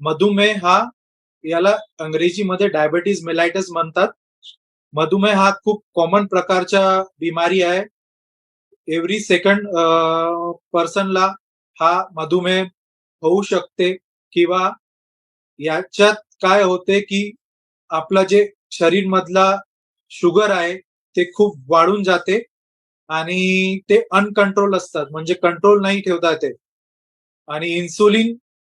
मधुमेह हा याला अंग्रेजीमध्ये डायबिटीज मेलायटस म्हणतात. मधुमेह हा खूप कॉमन प्रकारच्या बिमारी आहे. एव्हरी सेकंड पर्सनला हा मधुमेह होऊ शकते किंवा याच्यात काय होते की आपलं जे शरीर मधला शुगर आहे ते खूप वाढून जाते आणि ते अनकंट्रोल असतात. म्हणजे कंट्रोल नाही ठेवता येते. आणि इन्सुलिन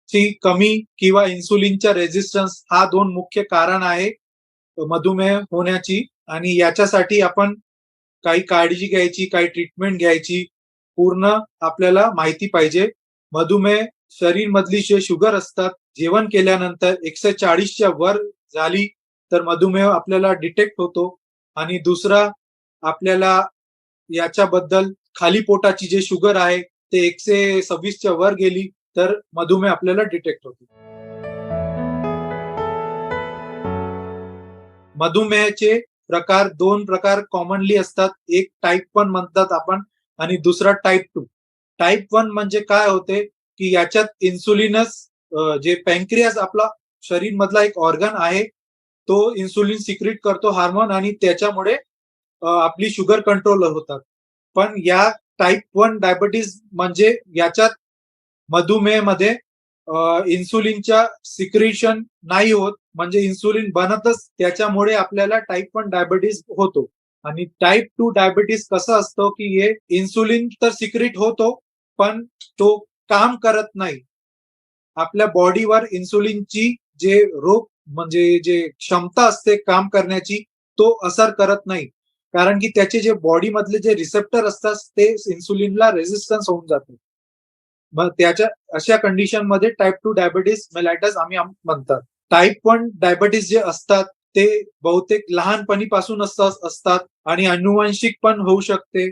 ची कमी किंवा इन्सुलिनच्या रेझिस्टन्स हा दोन मुख्य कारण आहे मधुमेह होण्याची आणि याच्यासाठी आपण काही काळजी घ्यायची काही ट्रीटमेंट घ्यायची पूर्ण आपल्याला माहिती पाहिजे. मधुमेह शरीर मधली जे शुगर असतात जेवण केल्यानंतर एकशे चाळीसच्या वर झाली तर मधुमेह आपल्याला डिटेक्ट होतो. आणि दुसरा आपल्याला याच्याबद्दल खाली पोटाची जे शुगर आहे ते एकशे सव्वीसच्या वर गेली तर मधुमेह आपल्याला डिटेक्ट होतो. मधुमेहाचे प्रकार दोन प्रकार कॉमनली असतात. एक टाईप वन म्हणतात आपण आणि दुसरा टाईप टू टाईप वन म्हणजे काय होते? की याच्यात इन्सुलिनस जे पॅन्क्रियास आपला शरीर मधला एक ऑर्गन आहे तो इन्सुलिन सिक्रिट करतो हार्मोन आणि त्याच्यामुळे आपली शुगर कंट्रोल होतात. पण या टाईप वन डायबिटीज म्हणजे याच्यात मधुमेहमध्ये इन्सुलिनच्या सिक्रिशन नाही होत. म्हणजे इन्सुलिन बनतच त्याच्यामुळे आपल्याला टाईप वन डायबिटीस होतो. आणि टाईप टू डायबिटीस कसं असतं की हे इन्सुलिन तर सिक्रिट होतो पण तो काम करत नाही. आपल्या बॉडीवर इन्सुलिनची जे रोग म्हणजे जे क्षमता असते काम करण्याची तो असर करत नाही. कारण की त्याचे जे बॉडी मधले जे रिसेप्टर असतात ते इन्सुलिनला रेझिस्टन्स होऊन जाते. मग त्याच्या अशा कंडिशनमध्ये टाईप टू डायबिटीस मेलायटस आम्ही म्हणतात. टाईप वन डायबिटीस जे असतात ते बहुतेक लहानपणीपासून असतात आणि अनुवांशिक पण होऊ शकते.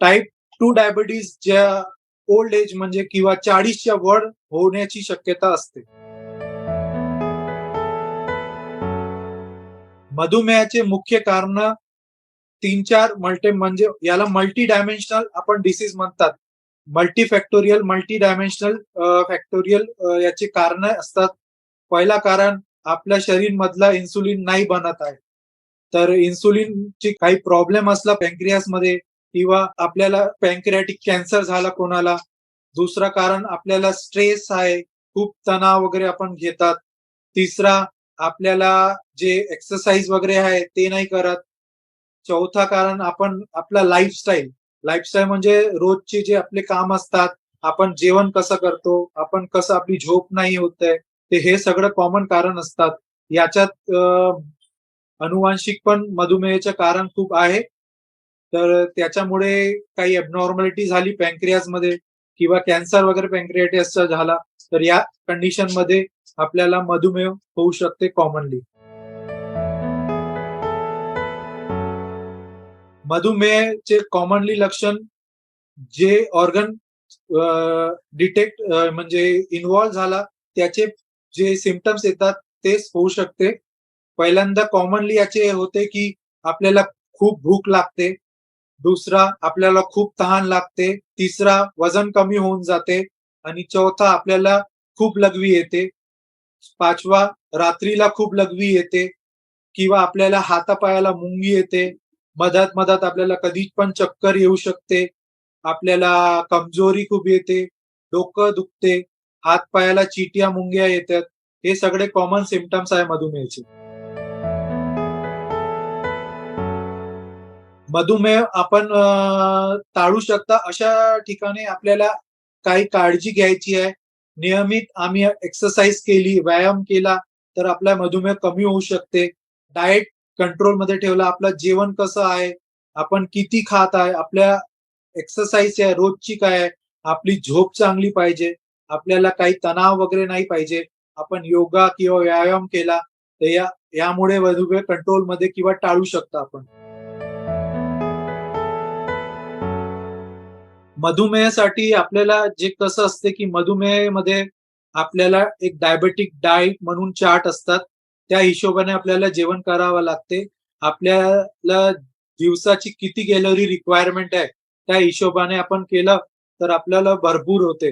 टाईप टू डायबिटीस ज्या ओल्ड एज म्हणजे किंवा चाळीसच्या वर होण्याची शक्यता असते. मधुमेहाचे मुख्य कारण तीन चार मल्टी म्हणजे याला मल्टी डायमेन्शनल आपण डिसीज म्हणतात. Multi factorial multi dimensional factorial याचे कारण असतात. पहिला कारण आपल्या शरीर मधला इन्सुलिन नाही बनत आहे. तर इन्सुलिनची काही प्रॉब्लेम असला पँक्रियासमध्ये किंवा आपल्याला पँक्रियाटिक कॅन्सर झाला कोणाला. दुसरा कारण आपल्याला स्ट्रेस आहे. खूप तणाव वगैरे आपण घेतात. तिसरा आपल्याला जे एक्सरसाइज वगैरे आहे ते नाही करत. चौथा कारण आपण आपला लाईफस्टाईल लाईफस्टाईल म्हणजे रोजचे जे आपले काम असतात आपण जेवण कसं करतो आपण कसं आपली झोप नाही होत आहे ते हे सगळं कॉमन कारण असतात. याच्यात अनुवांशिक पण मधुमेहाचे कारण खूप आहे. तर त्याच्यामुळे काही अबनॉर्मॅलिटी झाली पँक्रियाजमध्ये किंवा कॅन्सर वगैरे पँक्रियाटिसचा झाला तर या कंडिशनमध्ये आपल्याला मधुमेह होऊ शकते कॉमनली मधुमेहचे कॉमनली लक्षण जे ऑर्गन डिटेक्ट म्हणजे इन्वॉल्व्ह झाला त्याचे जे सिमटम्स येतात तेच होऊ शकते. पहिल्यांदा कॉमनली याचे होते की आपल्याला खूप भूक लागते दुसरा आपल्याला खूप तहान लागते तिसरा वजन कमी होऊन जाते आणि चौथा आपल्याला खूप लघवी येते पाचवा रात्रीला खूप लघवी येते किंवा आपल्याला हातापायाला मुंगी येते मधात मधात आपल्याला कधी पण चक्कर येऊ शकते. आपल्याला कमजोरी खूप येते. डोकं दुखते. हात पायाला चिटिया मुंग्या येतात. हे सगळे कॉमन सिमटम्स आहे मधुमेहचे. मधुमेह आपण टाळू शकता अशा ठिकाणी आपल्याला काही काळजी घ्यायची आहे. नियमित आम्ही एक्सरसाइज केली व्यायाम केला तर आपला मधुमेह कमी होऊ शकते. डाएट कंट्रोलमध्ये ठेवला आपलं जेवण कसं आहे आपण किती खात आहे आपल्या एक्सरसाइज आहे रोजची काय आहे आपली झोप चांगली पाहिजे आपल्याला काही तणाव वगैरे नाही पाहिजे आपण योगा किंवा व्यायाम केला तर या यामुळे मधुमेह कंट्रोलमध्ये किंवा टाळू शकतो आपण. मधुमेहासाठी आपल्याला जे कसं असते की मधुमेहमध्ये आपल्याला एक डायबेटिक डाएट म्हणून चार्ट असतात त्या हिशोबाने आपल्याला जेवण करावं लागते. आपल्याला दिवसाची किती कॅलरी रिक्वायरमेंट आहे त्या हिशोबाने आपण केलं तर आपल्याला भरपूर होते.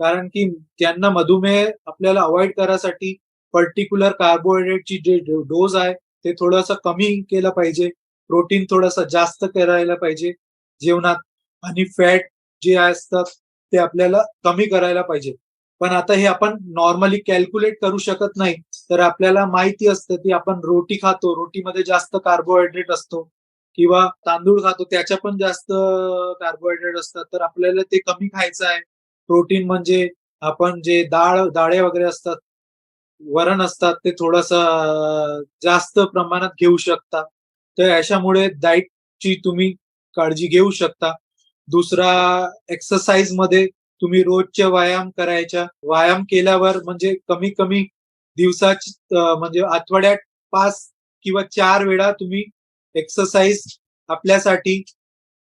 कारण की त्यांना मधुमेह आपल्याला अवॉइड करायसाठी पर्टिक्युलर कार्बोहायड्रेटची जे डोज आहे ते थोडंसं कमी केलं पाहिजे. प्रोटीन थोडंसं जास्त करायला पाहिजे. जेवणात आणि फॅट जे असतात ते आपल्याला कमी करायला पाहिजे. पण आता हे आपण नॉर्मली कॅल्क्युलेट करू शकत नाही. तर आपल्याला माहिती असतं की आपण रोटी खातो रोटीमध्ये जास्त कार्बोहायड्रेट असतो किंवा तांदूळ खातो त्याच्या पण जास्त कार्बोहायड्रेट असतात. तर आपल्याला ते कमी खायचं आहे. प्रोटीन म्हणजे आपण जे डाळ डाळे वगैरे असतात वरण असतात ते थोडस जास्त प्रमाणात घेऊ शकता. तर अशामुळे डाईटची तुम्ही काळजी घेऊ शकता. दुसरा एक्सरसाइजमध्ये तुम्ही रोजच्या व्यायाम करायच्या. व्यायाम केल्यावर म्हणजे कमी कमी दिवसाची म्हणजे आठवड्यात पाच किंवा चार वेळा तुम्ही एक्सरसाइज आपल्यासाठी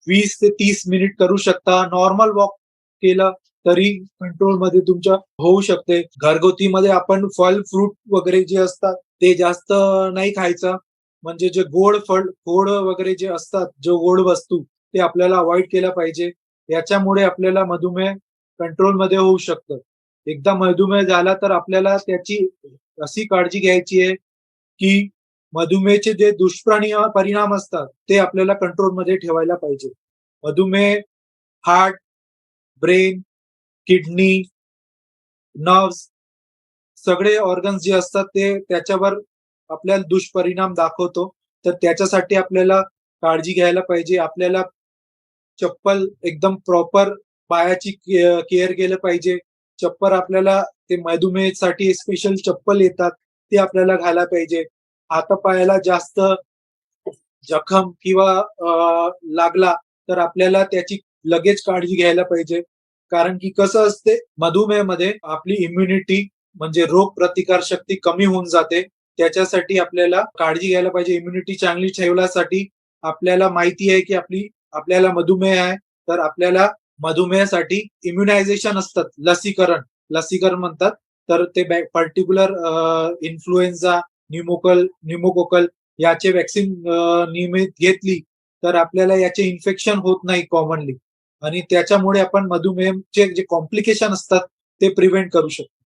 वीस ते तीस मिनिट करू शकता. नॉर्मल वॉक केलं तरी कंट्रोलमध्ये तुमच्या होऊ शकते. घरगुतीमध्ये आपण फल फ्रूट वगैरे जे असतात ते जास्त नाही खायचं. म्हणजे जे गोड फळ गोड वगैरे जे असतात जो गोड वस्तू ते आपल्याला अवॉइड केलं पाहिजे. याच्यामुळे आपल्याला मधुमेह कंट्रोलमध्ये होऊ शकतं. एकदा मधुमेह झाला तर आपल्याला त्याची अशी काळजी घ्यायची आहे की मधुमेहचे जे दुष्प्राणी परिणाम असतात ते आपल्याला कंट्रोलमध्ये ठेवायला पाहिजे. मधुमेह हार्ट ब्रेन किडनी नर्व्स सगळे ऑर्गन्स जे असतात ते त्याच्यावर आपल्याला दुष्परिणाम दाखवतो. तर त्याच्यासाठी आपल्याला काळजी घ्यायला पाहिजे. आपल्याला चप्पल एकदम प्रॉपर पायाची केअर केलं पाहिजे. चप्पल आपल्याला ते मधुमेहसाठी स्पेशल चप्पल येतात ते आपल्याला घायला पाहिजे. हातापायाला जास्त जखम किंवा लागला तर आपल्याला त्याची लगेच काळजी घ्यायला पाहिजे. कारण की कसं असते मधुमेहमध्ये आपली इम्युनिटी म्हणजे रोग प्रतिकार शक्ती कमी होऊन जाते. त्याच्यासाठी आपल्याला काळजी घ्यायला पाहिजे. इम्युनिटी चांगली ठेवण्यासाठी आपल्याला माहिती आहे की आपली आपल्याला मधुमेह आहे तर आपल्याला मधुमेहासाठी इम्युनायझेशन असतात. लसीकरण. लसीकरण म्हणतात. तर ते पर्टिक्युलर इन्फ्लुएन्झा न्युमोकल न्युमोकोकल याचे वॅक्सिन नियमित घेतली तर आपल्याला याचे इन्फेक्शन होत नाही कॉमनली आणि त्याच्यामुळे आपण मधुमेहचे जे कॉम्प्लिकेशन असतात ते प्रिव्हेंट करू शकतो.